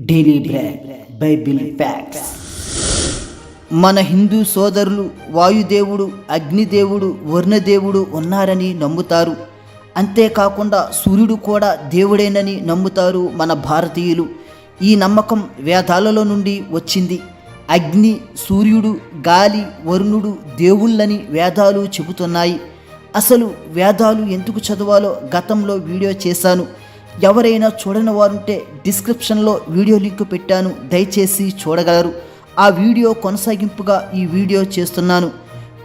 Daily bread Bible facts మన హిందూ సోదరులు వాయుదేవుడు అగ్నిదేవుడు వర్ణదేవుడు ఉన్నారని నమ్ముతారు. అంతేకాకుండా సూర్యుడు కూడా దేవుడేనని నమ్ముతారు మన భారతీయులు. ఈ నమ్మకం వేదాలలో నుండి వచ్చింది. అగ్ని సూర్యుడు గాలి వరుణుడు దేవుళ్ళని వేదాలు చెబుతున్నాయి. అసలు వేదాలు ఎందుకు చదవాలో గతంలో వీడియో చేశాను. ఎవరైనా చూడని వారుంటే డిస్క్రిప్షన్లో వీడియో లింక్ పెట్టాను. దయచేసి చూడగలరు. ఆ వీడియో కొనసాగింపుగా ఈ వీడియో చేస్తున్నాను.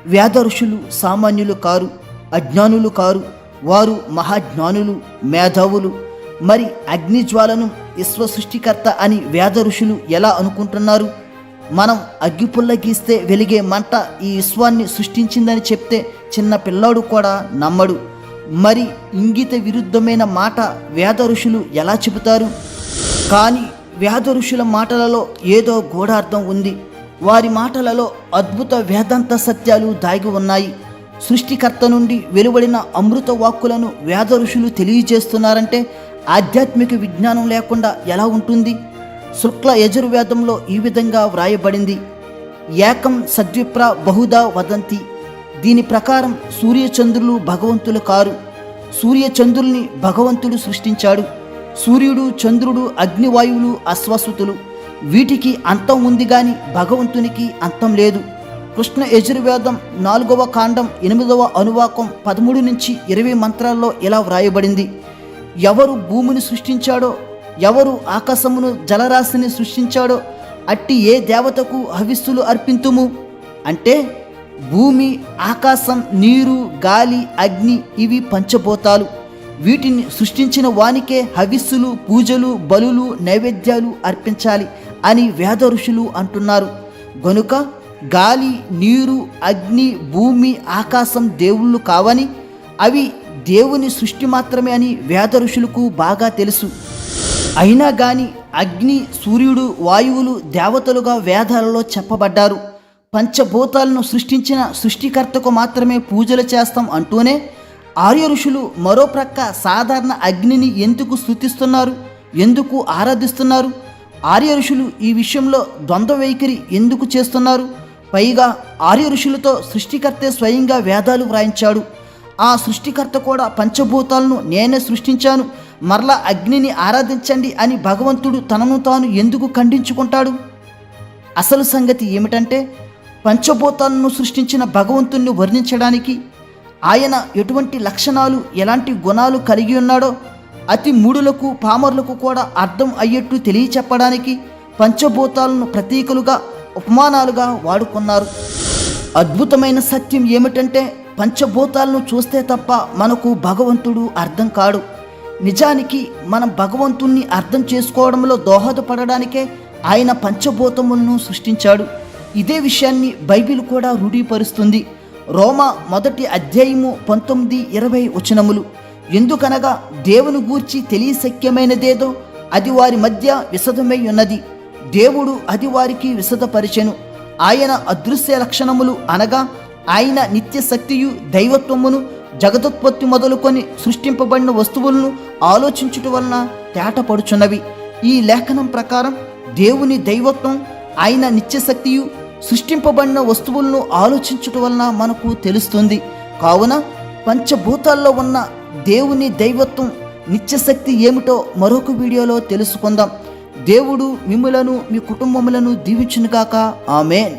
వేద ఋషులు సామాన్యులు కారు అజ్ఞానులు కారు వారు మహాజ్ఞానులు మేధావులు. మరి అగ్నిజ్వాలను విశ్వ సృష్టికర్త అని వేద ఋషులు ఎలా అనుకుంటున్నారు? మనం అగ్గిపుల్ల గీస్తే వెలిగే మంట ఈ విశ్వాన్ని సృష్టించిందని చెప్తే చిన్న పిల్లాడు కూడా నమ్మడు. మరి ఇంగిత విరుద్ధమైన మాట వేద ఋషులు ఎలా చెబుతారు? కానీ వేద ఋషుల మాటలలో ఏదో గూఢార్థం ఉంది. వారి మాటలలో అద్భుత వేదాంత సత్యాలు దాగి ఉన్నాయి. సృష్టికర్త నుండి వెలువడిన అమృత వాక్కులను వేద ఋషులు తెలియజేస్తున్నారంటే ఆధ్యాత్మిక విజ్ఞానం లేకుండా ఎలా ఉంటుంది? శుక్ల యజుర్వేదంలో ఈ విధంగా వ్రాయబడింది. ఏకం సద్విప్ర బహుదా వదంతి. దీని ప్రకారం సూర్యచంద్రులు భగవంతులు కారు. సూర్యచంద్రుల్ని భగవంతుడు సృష్టించాడు. సూర్యుడు చంద్రుడు అగ్నివాయువులు అశ్వసుతులు. వీటికి అంతం ఉంది గాని భగవంతునికి అంతం లేదు. కృష్ణ యజుర్వేదం నాలుగవ కాండం ఎనిమిదవ అనువాకం పదమూడు నుంచి ఇరవై మంత్రాల్లో ఇలా వ్రాయబడింది. ఎవరు భూమిని సృష్టించాడో ఎవరు ఆకాశమును జలరాశిని సృష్టించాడో అట్టి ఏ దేవతకు హవిస్సులు అర్పింతుము? అంటే భూమి ఆకాశం నీరు గాలి అగ్ని ఇవి పంచభూతాలు. వీటిని సృష్టించిన వానికే హవిస్సులు పూజలు బలులు నైవేద్యాలు అర్పించాలి అని వేద ఋషులు అంటున్నారు. గనుక గాలి నీరు అగ్ని భూమి ఆకాశం దేవుళ్ళు కావని అవి దేవుని సృష్టి మాత్రమే అని వేద ఋషులకు బాగా తెలుసు. అయినా గాని అగ్ని సూర్యుడు వాయువులు దేవతలుగా వేదాలలో చెప్పబడ్డారు. పంచభూతాలను సృష్టించిన సృష్టికర్తకు మాత్రమే పూజలు చేస్తాం అంటూనే ఆర్య ఋషులు మరో ప్రక్క సాధారణ అగ్నిని ఎందుకు స్థుతిస్తున్నారు ఎందుకు ఆరాధిస్తున్నారు? ఆర్య ఋషులు ఈ విషయంలో ద్వంద్వ వైఖరి ఎందుకు చేస్తున్నారు? పైగా ఆర్య ఋషులతో సృష్టికర్తే స్వయంగా వేదాలు వ్రాయించాడు. ఆ సృష్టికర్త కూడా పంచభూతాలను నేనే సృష్టించాను. మరలా అగ్నిని ఆరాధించండి అని భగవంతుడు తనను తాను ఎందుకు ఖండించుకుంటాడు? అసలు సంగతి ఏమిటంటే పంచభూతాలను సృష్టించిన భగవంతుణ్ణి వర్ణించడానికి ఆయన ఎటువంటి లక్షణాలు ఎలాంటి గుణాలు కలిగి ఉన్నాడో అతి మూడులకు పామరులకు కూడా అర్థం అయ్యేట్టు తెలియచెప్పడానికి పంచభూతాలను ప్రతీకలుగా ఉపమానాలుగా వాడుకున్నారు. అద్భుతమైన సత్యం ఏమిటంటే పంచభూతాలను చూస్తే తప్ప మనకు భగవంతుడు అర్థం కాడు. నిజానికి మనం భగవంతుణ్ణి అర్థం చేసుకోవడంలో దోహదపడడానికే ఆయన పంచభూతములను సృష్టించాడు. ఇదే విషయాన్ని బైబిల్ కూడా రూఢీపరుస్తుంది. రోమా మొదటి అధ్యాయము పంతొమ్మిది ఇరవై వచనములు. ఎందుకనగా దేవుని గూర్చి తెలియశక్యమైనదేదో అది వారి మధ్య విశదమై ఉన్నది. దేవుడు అది వారికి విశదపరిచెను ఆయన అదృశ్య లక్షణములు అనగా ఆయన నిత్య శక్తియు దైవత్వమును జగదుత్పత్తి మొదలుకొని సృష్టింపబడిన వస్తువులను ఆలోచించుట వలన తేటపడుచున్నవి. ఈ లేఖనం ప్రకారం దేవుని దైవత్వం ఆయన నిత్యశక్తియు సృష్టింపబడిన వస్తువులను ఆలోచించుట వలన మనకు తెలుస్తుంది. కావున పంచభూతాల్లో ఉన్న దేవుని దైవత్వం నిత్యశక్తి ఏమిటో మరొక వీడియోలో తెలుసుకుందాం. దేవుడు మిమ్ములను మీ కుటుంబములను దీవించునుగాక. ఆమెన్.